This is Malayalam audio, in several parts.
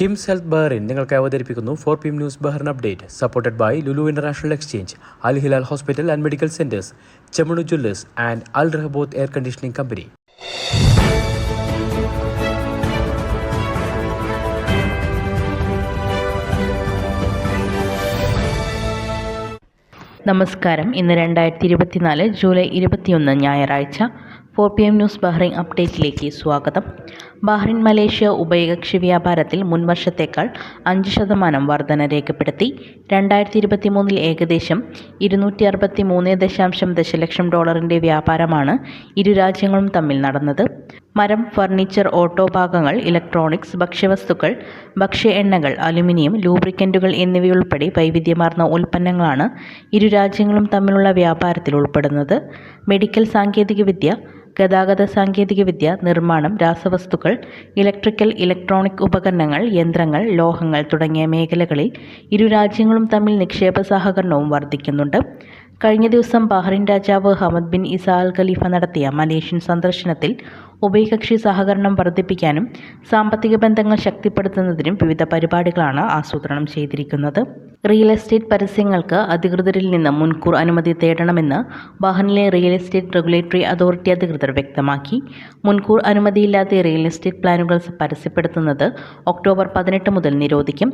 കിംസ് ഹെൽത്ത് ബഹറിൻ നിങ്ങൾക്ക് അവതരിപ്പിക്കുന്നു four P M news Bahrain update supported by Lulu international exchange Al Hilal hospital and medical centres Chemmanur jewellers and Al Rahaboth air conditioning company നമസ്കാരം. ഇന്ന് രണ്ടായിരത്തി ഇരുപത്തിനാല് ജൂലൈ ഇരുപത്തിയൊന്ന് ഞായറാഴ്ച four P M news Bahrain അപ്ഡേറ്റിലേക്ക് സ്വാഗതം. ബഹ്റൈൻ മലേഷ്യ ഉഭയകക്ഷി വ്യാപാരത്തിൽ മുൻവർഷത്തേക്കാൾ അഞ്ച് ശതമാനം വർധന രേഖപ്പെടുത്തി. രണ്ടായിരത്തി ഇരുപത്തി മൂന്നിൽ ഏകദേശം ഇരുന്നൂറ്റി അറുപത്തി മൂന്ന് ദശാംശം ദശലക്ഷം ഡോളറിന്റെ വ്യാപാരമാണ് ഇരു രാജ്യങ്ങളും തമ്മിൽ നടന്നത്. മരം ഫർണിച്ചർ ഓട്ടോ ഭാഗങ്ങൾ ഇലക്ട്രോണിക്സ് ഭക്ഷ്യവസ്തുക്കൾ ഭക്ഷ്യ എണ്ണകൾ അലുമിനിയം ലൂബ്രിക്കന്റുകൾ എന്നിവയുൾപ്പെടെ വൈവിധ്യമാർന്ന ഉൽപ്പന്നങ്ങളാണ് ഇരു രാജ്യങ്ങളും തമ്മിലുള്ള വ്യാപാരത്തിൽ ഉൾപ്പെടുന്നത്. മെഡിക്കൽ സാങ്കേതികവിദ്യ ഗതാഗത സാങ്കേതികവിദ്യ നിർമ്മാണം രാസവസ്തുക്കൾ ഇലക്ട്രിക്കൽ ഇലക്ട്രോണിക് ഉപകരണങ്ങൾ യന്ത്രങ്ങൾ ലോഹങ്ങൾ തുടങ്ങിയ മേഖലകളിൽ ഇരു രാജ്യങ്ങളും തമ്മിൽ നിക്ഷേപ സഹകരണവും വർദ്ധിക്കുന്നുണ്ട്. കഴിഞ്ഞ ദിവസം ബഹ്റിൻ രാജാവ് ഹമദ് ബിൻ ഇസാൽ ഖലീഫ നടത്തിയ മലേഷ്യൻ സന്ദർശനത്തിൽ ഉഭയകക്ഷി സഹകരണം വർദ്ധിപ്പിക്കാനും സാമ്പത്തിക ബന്ധങ്ങൾ ശക്തിപ്പെടുത്തുന്നതിനും വിവിധ പരിപാടികളാണ് ആസൂത്രണം ചെയ്തിരിക്കുന്നത്. റിയൽ എസ്റ്റേറ്റ് പരസ്യങ്ങൾക്ക് അധികൃതരിൽ നിന്ന് മുൻകൂർ അനുമതി തേടണമെന്ന് വാഹനിലെ റിയൽ എസ്റ്റേറ്റ് റെഗുലേറ്ററി അതോറിറ്റി അധികൃതർ വ്യക്തമാക്കി. മുൻകൂർ അനുമതിയില്ലാതെ റിയൽ എസ്റ്റേറ്റ് പ്ലാനുകൾ പരസ്യപ്പെടുത്തുന്നത് ഒക്ടോബർ പതിനെട്ട് മുതൽ നിരോധിക്കും.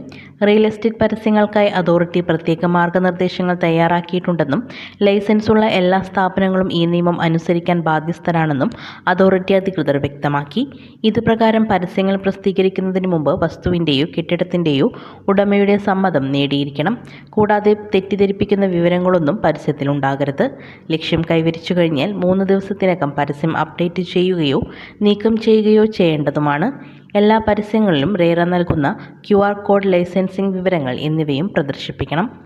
റിയൽ എസ്റ്റേറ്റ് പരസ്യങ്ങൾക്കായി അതോറിറ്റി പ്രത്യേക മാർഗനിർദ്ദേശങ്ങൾ തയ്യാറാക്കിയിട്ടുണ്ടെന്നും ലൈസൻസുള്ള എല്ലാ സ്ഥാപനങ്ങളും ഈ നിയമം അനുസരിക്കാൻ ബാധ്യസ്ഥരാണെന്നും അതോറിറ്റി അധികൃതർ വ്യക്തമാക്കി ഇതുപ്രകാരം പരസ്യങ്ങൾ പ്രസിദ്ധീകരിക്കുന്നതിന് മുമ്പ് വസ്തുവിന്റെയോ കെട്ടിടത്തിന്റെയോ ഉടമയുടെ സമ്മതം നേടിയിരിക്കണം. കൂടാതെ തെറ്റിദ്ധരിപ്പിക്കുന്ന വിവരങ്ങളൊന്നും പരസ്യത്തിലുണ്ടാകരുത് ലക്ഷ്യം കൈവരിച്ചു കഴിഞ്ഞാൽ മൂന്ന് ദിവസത്തിനകം പരസ്യം അപ്ഡേറ്റ് ചെയ്യുകയോ നീക്കം ചെയ്യുകയോ ചെയ്യേണ്ടതുമാണ്. എല്ലാ പരസ്യങ്ങളിലും റേറ നൽകുന്ന ക്യു ആർ കോഡ് ലൈസൻസിംഗ് വിവരങ്ങൾ എന്നിവയും പ്രദർശിപ്പിക്കണം.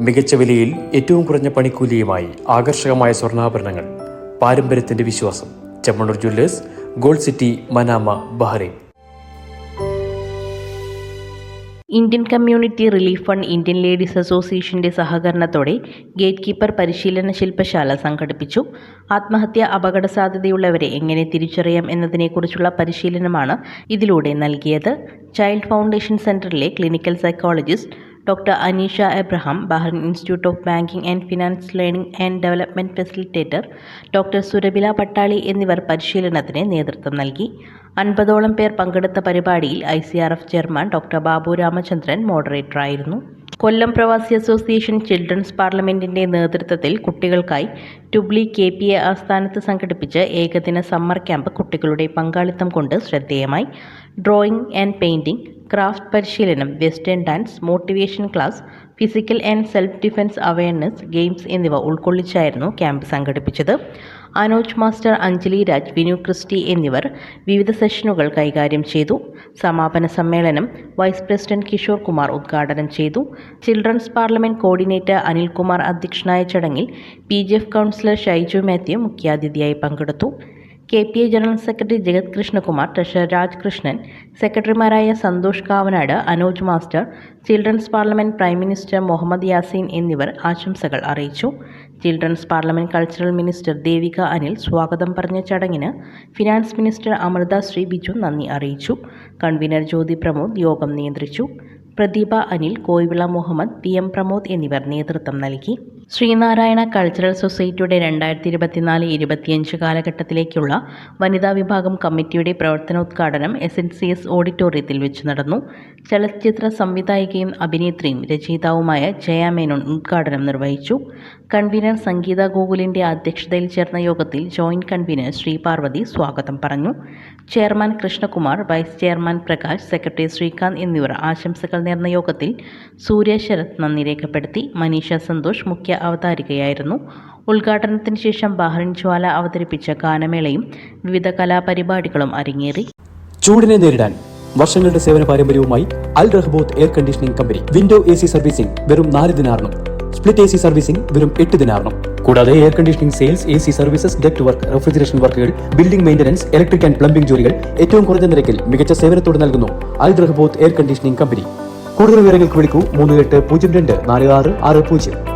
മികച്ച വിലയിൽ ഏറ്റവും കുറഞ്ഞ പണിക്കൂലിയുമായി ആകർഷകമായ സ്വർണാഭരണങ്ങൾ. പാരമ്പര്യത്തിന്റെ വിശ്വാസം. Chemmanur jewellers gold city Manama Bahrain. Indian community relief fund Indian ladies അസോസിയേഷന്റെ സഹകരണത്തോടെ ഗേറ്റ് കീപ്പർ പരിശീലന ശില്പശാല സംഘടിപ്പിച്ചു. ആത്മഹത്യ അപകട സാധ്യതയുള്ളവരെ എങ്ങനെ തിരിച്ചറിയാം എന്നതിനെക്കുറിച്ചുള്ള പരിശീലനമാണ് ഇതിലൂടെ നൽകിയത്. ചൈൽഡ് ഫൗണ്ടേഷൻ സെന്ററിലെ clinical psychologist doctor Aneesha Abraham Bahrain institute of banking and finance learning and development facilitator doctor Surabila Pattali എന്നിവർ പരിശീലനത്തിന് നേതൃത്വം നൽകി. അൻപതോളം പേർ പങ്കെടുത്ത പരിപാടിയിൽ I chairman doctor Babu Ramachandran മോഡറേറ്ററായിരുന്നു Kollam പ്രവാസി അസോസിയേഷൻ ചിൽഡ്രൻസ് പാർലമെന്റിന്റെ നേതൃത്വത്തിൽ കുട്ടികൾക്കായി ടുബ്ലി കെ പി എ ആസ്ഥാനത്ത് സംഘടിപ്പിച്ച ഏകദിന സമ്മർ ക്യാമ്പ് കുട്ടികളുടെ പങ്കാളിത്തം കൊണ്ട് ശ്രദ്ധേയമായി. ഡ്രോയിങ് ആൻഡ് പെയിന്റിംഗ് ക്രാഫ്റ്റ് പരിശീലനം western dance motivation class physical and self defence awareness games എന്നിവ ഉൾക്കൊള്ളിച്ചായിരുന്നു ക്യാമ്പ് സംഘടിപ്പിച്ചത്. അനോജ് മാസ്റ്റർ അഞ്ജലി രാജ് വിനു ക്രിസ്റ്റി എന്നിവർ വിവിധ സെഷനുകൾ കൈകാര്യം ചെയ്തു. സമാപന സമ്മേളനം വൈസ് പ്രസിഡന്റ് കിഷോർ കുമാർ ഉദ്ഘാടനം ചെയ്തു. ചിൽഡ്രൻസ് പാർലമെന്റ് കോർഡിനേറ്റർ അനിൽകുമാർ അധ്യക്ഷനായ ചടങ്ങിൽ P G F councillor Shaiju Mathew മുഖ്യാതിഥിയായി പങ്കെടുത്തു. K P A general secretary Jagat Krishnakumar treasurer Rajkrishnan സെക്രട്ടറിമാരായ Santhosh Kavanad Anoj master children's parliament prime minister Muhammad Yaseen എന്നിവർ ആശംസകൾ അറിയിച്ചു. Children's parliament cultural minister Devika Anil സ്വാഗതം പറഞ്ഞ ചടങ്ങിന് ഫിനാൻസ് മിനിസ്റ്റർ അമൃത ശ്രീ ബിജു നന്ദി അറിയിച്ചു. കൺവീനർ ജ്യോതി പ്രമോദ് യോഗം നിയന്ത്രിച്ചു. പ്രദീപ അനിൽ കോയിവിള മുഹമ്മദ് പി എം പ്രമോദ് എന്നിവർ നേതൃത്വം നൽകി. ശ്രീനാരായണ കൾച്ചറൽ സൊസൈറ്റിയുടെ രണ്ടായിരത്തി ഇരുപത്തിനാല് ഇരുപത്തിയഞ്ച് കാലഘട്ടത്തിലേക്കുള്ള വനിതാ വിഭാഗം കമ്മിറ്റിയുടെ പ്രവർത്തനോദ്ഘാടനം എസ് എൻ സി എസ് ഓഡിറ്റോറിയത്തിൽ വെച്ച് നടന്നു. ചലച്ചിത്ര സംവിധായികയും അഭിനേത്രിയും രചയിതാവുമായ ജയ മേനോൻ ഉദ്ഘാടനം നിർവഹിച്ചു. കൺവീനർ സംഗീത ഗോകുലിന്റെ അധ്യക്ഷതയിൽ ചേർന്ന യോഗത്തിൽ ജോയിന്റ് കൺവീനർ ശ്രീ പാർവതി സ്വാഗതം പറഞ്ഞു. Chairman Krishnakumar vice chairman Prakash secretary Srikanth എന്നിവർ ആശംസകൾ നേർന്ന യോഗത്തിൽ സൂര്യ ശരത് നന്ദി രേഖപ്പെടുത്തി. മനീഷ സന്തോഷ് മുഖ്യ അവതാരികയായിരുന്നു ഉദ്ഘാടനത്തിന് ശേഷം ബഹ്റിൻ ജ്വാല അവതരിപ്പിച്ച ഗാനമേളയും വിവിധ കലാപരിപാടികളും അരങ്ങേറി. ചൂടിനെ നേരിടാൻ വർഷങ്ങളുടെ സേവന പാരമ്പര്യവുമായി Al Rahboth air conditioning company window A C servicing വെറും നാല് ദിനാറിനും സ്പ്ലിറ്റ് എ സി സർവീസിംഗ് വെറും എട്ട് ദിനാറിനും കൂടാതെ air conditioning sales A C services duct work refrigeration വർക്കുകൾ building maintenance electric and plumbing ജോലികൾ ഏറ്റവും കുറഞ്ഞ നിരക്കിൽ മികച്ച സേവനത്തോടെ നൽകുന്നു Al Rahboth air conditioning company. കൂടുതൽ വിവരങ്ങൾക്ക് വിളിക്കൂ മൂന്ന് എട്ട് പൂജ്യം രണ്ട് നാല് ആറ് ആറ് പൂജ്യം.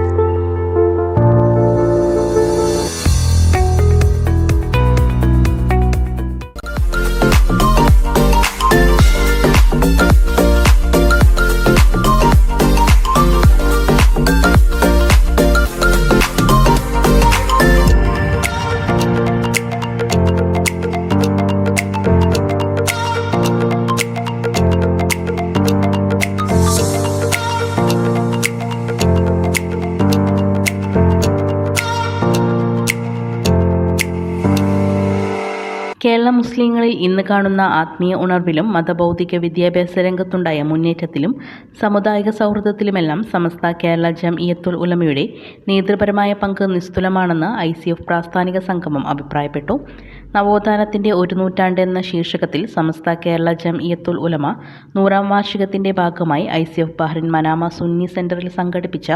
കേരള മുസ്ലിങ്ങളിൽ ഇന്ന് കാണുന്ന ആത്മീയ ഉണർവിലും മതബൗദ്ധിക വിദ്യാഭ്യാസ രംഗത്തുണ്ടായ മുന്നേറ്റത്തിലും സമുദായിക സൗഹൃദത്തിലുമെല്ലാം സമസ്ത കേരള ജംഇയത്തുൽ ഉലമയുടെ നേതൃപരമായ പങ്ക് നിസ്തുലമാണെന്ന് ഐ സി എഫ് പ്രാസ്ഥാനിക സംഗമം അഭിപ്രായപ്പെട്ടു. നവോത്ഥാനത്തിന്റെ ഒരു നൂറ്റാണ്ട് എന്ന ശീർഷകത്തിൽ സമസ്ത കേരള ജംഇയത്തുൽ ഉലമ നൂറാം വാർഷികത്തിന്റെ ഭാഗമായി I C F Bahrain Manama Sunni സെന്ററിൽ സംഘടിപ്പിച്ച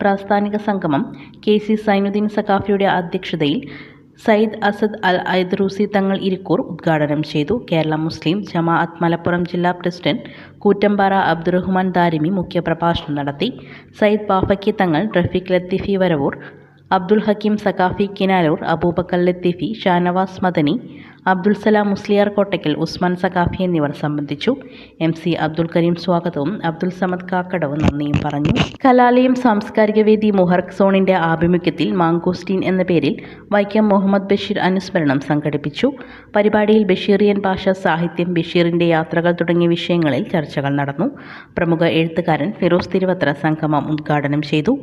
പ്രാസ്ഥാനിക സംഗമം കെ സി സൈനുദ്ദീൻ സഖാഫിയുടെ അധ്യക്ഷതയിൽ സയ്യിദ് അസദ് അൽ ഐദ്രൂസി തങ്ങൾ ഇരിക്കൂർ ഉദ്ഘാടനം ചെയ്തു കേരള മുസ്ലിം ജമാഅത്ത് മലപ്പുറം ജില്ലാ പ്രസിഡന്റ് കൂറ്റമ്പാറ അബ്ദുറഹ്മാൻ ദാരിമി മുഖ്യപ്രഭാഷണം നടത്തി. സയ്യിദ് ബാഫക്കി തങ്ങൾ റഫീഖ് ലത്തീഫി വരവൂർ അബ്ദുൽ ഹക്കീം സഖാഫി കിനാലൂർ അബൂബക്കർ ലത്തീഫി ഷാനവാസ് മദനി അബ്ദുൽ സലാം മുസ്ലിയാർ കോട്ടയ്ക്കൽ ഉസ്മാൻ സഖാഫി എന്നിവർ സംബന്ധിച്ചു. എം സി അബ്ദുൽ കരീം സ്വാഗതവും അബ്ദുൽ സമദ് കാക്കടവ് നന്ദിയും പറഞ്ഞു. കലാലയം സാംസ്കാരിക വേദി മുഹർക്ക് സോണിന്റെ ആഭിമുഖ്യത്തിൽ മാങ്കോസ്റ്റീൻ എന്ന പേരിൽ വൈക്കം മുഹമ്മദ് ബഷീർ അനുസ്മരണം സംഘടിപ്പിച്ചു. പരിപാടിയിൽ ബഷീറിയൻ ഭാഷ സാഹിത്യം ബഷീറിന്റെ യാത്രകൾ തുടങ്ങിയ വിഷയങ്ങളിൽ ചർച്ചകൾ നടന്നു. പ്രമുഖ എഴുത്തുകാരൻ ഫിറോസ് തിരുവത്ര സംഗമം ഉദ്ഘാടനം ചെയ്തു.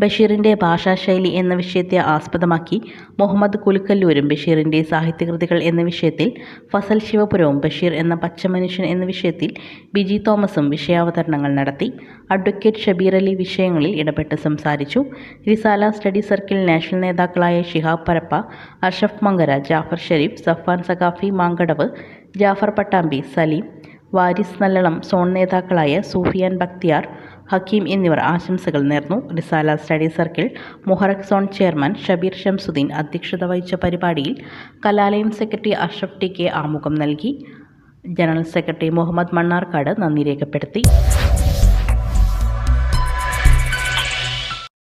ബഷീറിന്റെ ഭാഷാശൈലി എന്ന വിഷയത്തെ ആസ്പദമാക്കി മുഹമ്മദ് കുലുക്കല്ലൂരും ബഷീറിന്റെ സാഹിത്യകൃതികൾ എന്ന വിഷയത്തിൽ ഫസൽ ശിവപുരവും ബഷീർ എന്ന പച്ചമനുഷ്യൻ എന്ന വിഷയത്തിൽ ബിജി തോമസും വിഷയാവതരണങ്ങൾ നടത്തി. അഡ്വക്കേറ്റ് ഷബീർ അലി വിഷയങ്ങളിൽ ഇടപെട്ട് സംസാരിച്ചു. റിസാല സ്റ്റഡി സർക്കിൾ നാഷണൽ നേതാക്കളായ ഷിഹാബ് പരപ്പ അർഷഫ് മങ്കര ജാഫർ ഷെരീഫ് സഫാൻ സഖാഫി മാങ്കടവ് ജാഫർ പട്ടാമ്പി സലീം വാരിസ് നല്ലളം സോൺ നേതാക്കളായ സൂഫിയാൻ ബക്തിയാർ ഹക്കീം എന്നിവർ ആശംസകൾ നേർന്നു. Risala study circle Muharraq zone chairman Shabeer Shamsuddin അധ്യക്ഷത വഹിച്ച പരിപാടിയിൽ കലാലയം സെക്രട്ടറി അഷ്റഫ് ടി കെ ആമുഖം നൽകി. ജനറൽ സെക്രട്ടറി മുഹമ്മദ് മണ്ണാർക്കാട് നന്ദി രേഖപ്പെടുത്തി.